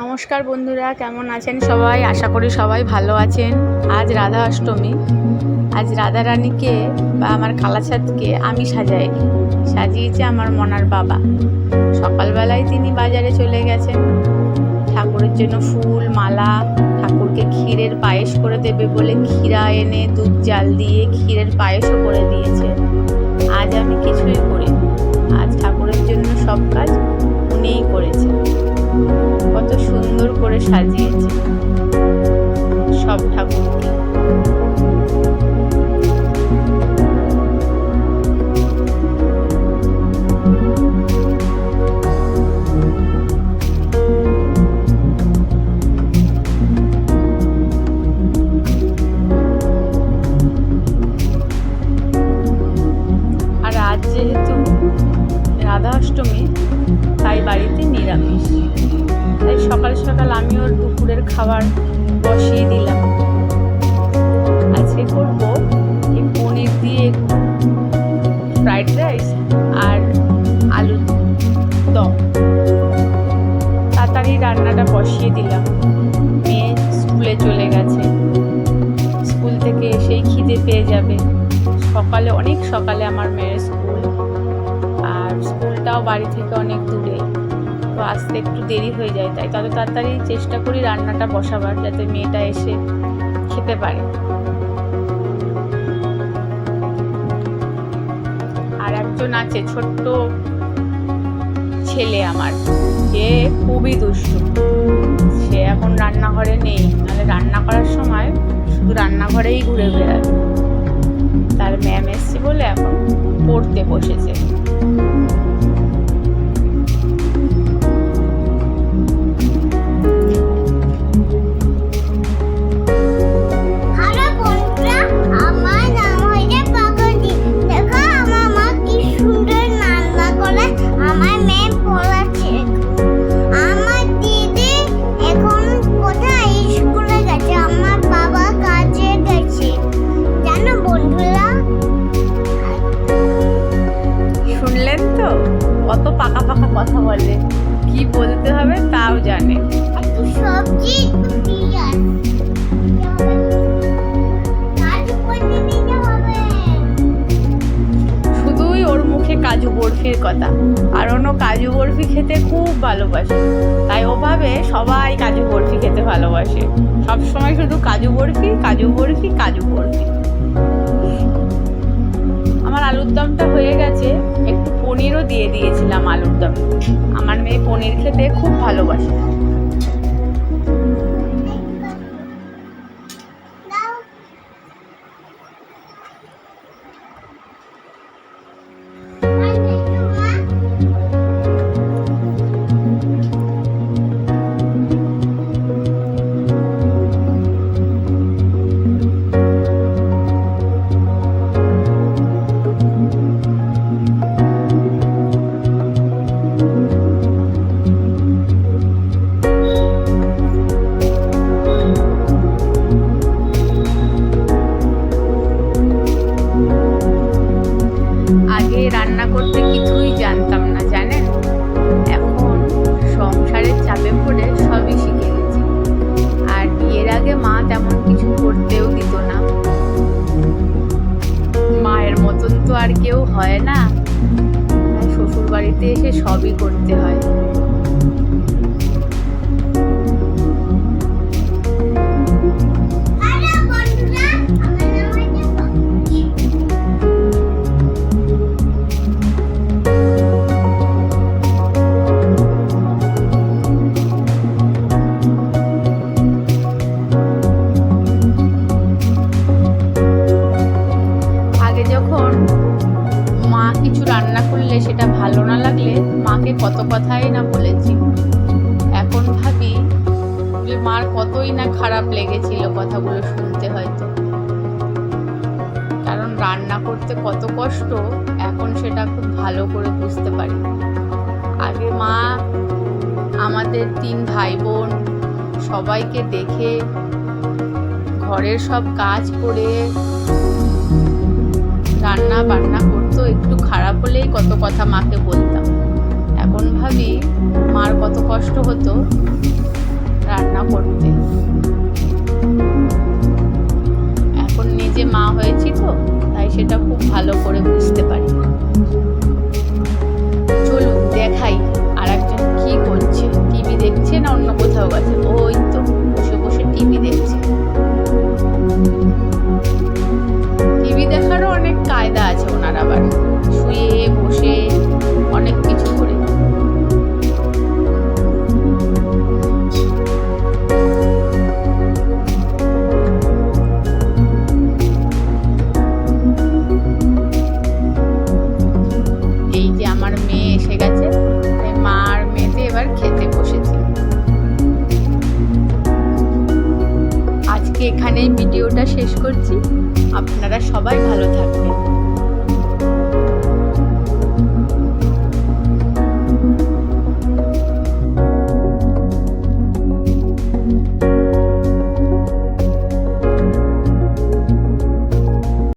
নমস্কার বন্ধুরা, কেমন আছেন সবাই? আশা করি সবাই ভালো আছেন। আজ রাধা অষ্টমী। আজ রাধা রানীকে বা আমার কালাচাঁদকে আমি সাজাইনি, সাজিয়েছে আমার মনার বাবা। সকালবেলায় তিনি বাজারে চলে গেছেন। ঠাকুরের জন্য ফুল, মালা, ঠাকুরকে ক্ষীরের পায়েস করে দেবে বলে ক্ষীরা এনে দুধ জাল দিয়ে ক্ষীরের পায়েসও করে দিয়েছে। নিরামিষ তাই সকাল সকাল আমিও দুপুরের খাবার বসিয়ে দিলাম। আজকে করব এই পনির দিয়ে ফ্রাইড রাইস আর আলুর দম। তাড়াতাড়ি রান্নাটা বসিয়ে দিলাম। মেয়ে স্কুলে চলে গেছে। স্কুল থেকে এসেই খিদে পেয়ে যাবে। সকালে, অনেক সকালে আমার মেয়ের স্কুল। আর স্কুলটাও বাড়ি থেকে অনেক দূরে। তো আসতে একটু দেরি হয়ে যায়, তাই তত তাড়াতাড়ি চেষ্টা করি রান্নাটা বসাবার যাতে মেয়েটা এসে খেতে পারে। আর একজন আছে, ছোট্ট ছেলে আমার যে খুবই দুষ্টু। সে এখন রান্নাঘরে নেই, নাহলে রান্না করার সময় শুধু রান্নাঘরেই ঘুরে বেড়াবে। তার ম্যাম এসছে বলে এখন পড়তে বসেছে। হবে তাও জানে। সবজি শুধুই ওর মুখে কাজু বরফির কথা। আর অন্য কাজু বরফি খেতে খুব ভালোবাসে। তাই ওভাবে সবাই কাজু বরফি খেতে ভালোবাসে। সব সময় শুধু কাজু বরফি কাজু বরফি কাজু বরফি। আমার আলুর দমটা দিয়ে দিয়েছিলাম আলুর দম। আমার মেয়ে পনির খেতে খুব ভালোবাসে। তো আর কেউ হয় না। শ্বশুর বাড়িতে এসে সবই করতে হয়। করলে সেটা ভালো না লাগলে মাকে কত কথাই না বলেছি। এখন ভাবি যে মার কতই না খারাপ লেগেছিল কথাগুলো শুনতে হয়তো। কারণ রান্না করতে কত কষ্ট, এখন সেটা খুব ভালো করে বুঝতে পারি। আগে মা, আমাদের তিন ভাই বোন সবাইকে দেখে ঘরের সব কাজ করে রান্না বান্না করতো, একটু খারাপ হলেই কত কথা মাকে বলতাম। এখন ভাবি মার কত কষ্ট হতো রান্না করতে। এখন নিজে মা হয়েছি তো, তাই সেটা খুব ভালো করে বুঝতে পারি। শেষ করছি। আপনারা সবাই ভালো থাকবেন।